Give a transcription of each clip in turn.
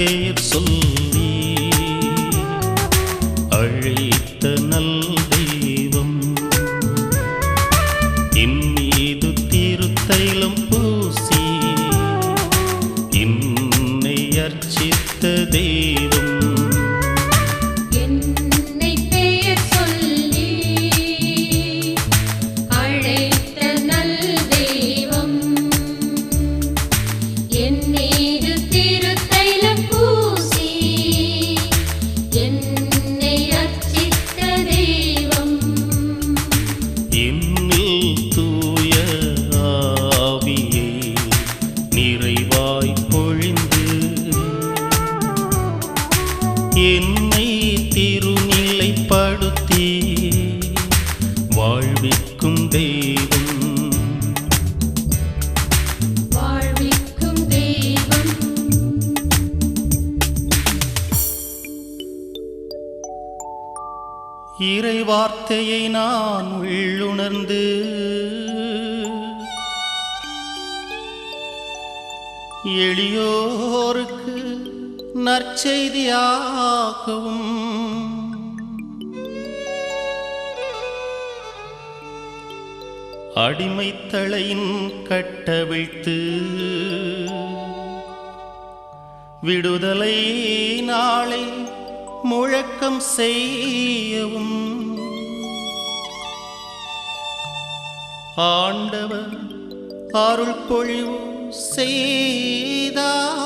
சேர் சொல். என்னை திருநிலைப்படுத்தி வாழ்விக்கும் தெய்வம். இறை வார்த்தையை நான் உள்ளுணர்ந்து எளியோருக்கு நற்செய்தியாகவும். அடிமைத்தளையின் கட்டவிழ்த்து விடுதலை நாளை முழக்கம் செய்யவும். ஆண்டவர் அருள் பொழிவு செய்தார்.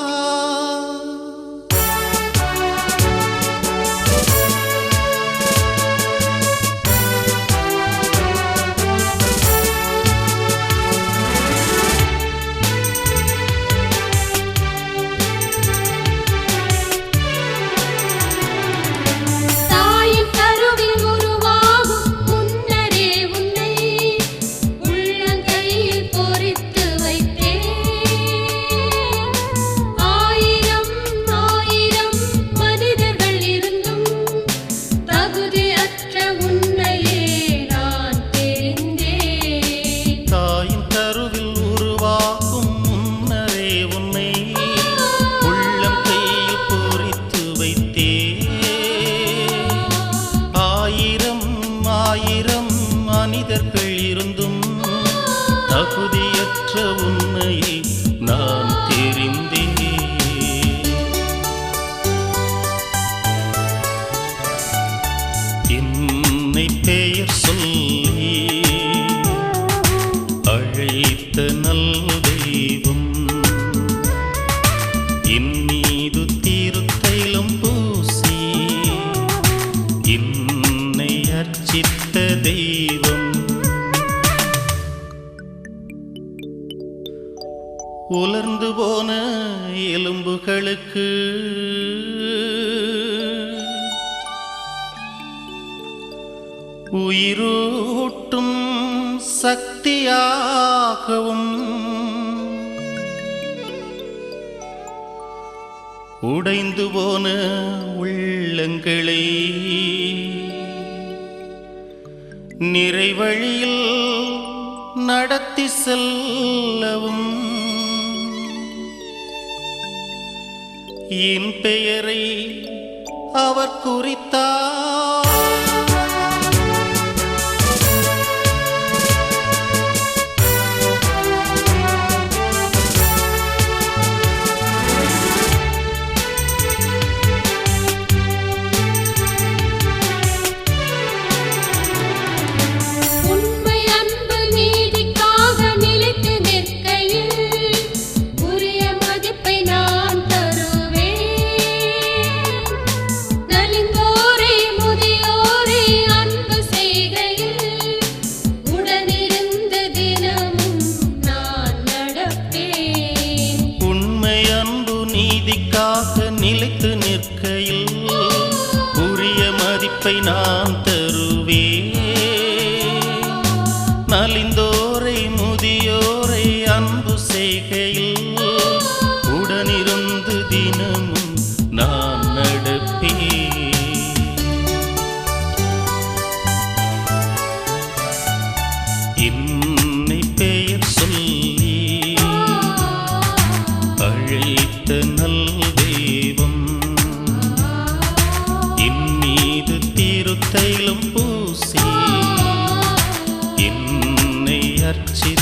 தகுதியற்ற உன்னை நான் தெரிந்தேன். என்னை பெயர் சொல்லி அழைத்த நல் தெய்வம் இம்மீது திருத்தைலம் பூசி என்னை அர்ச்சித்த தெய்வம். உலர்ந்து போன எலும்புகளுக்கு. உயிரூட்டும் சக்தியாகவும் உடைந்து போன உள்ளங்களை நிறைவழியில் நடத்தி செல்லவும் என் பெயரை அவர் குறித்தார். நீதிக்காக நிலைத்து நிற்கையில் உரிய மதிப்பை நான் தருவேன். நலிந்தோரை முதியோரை அன்பு செய்கையில் si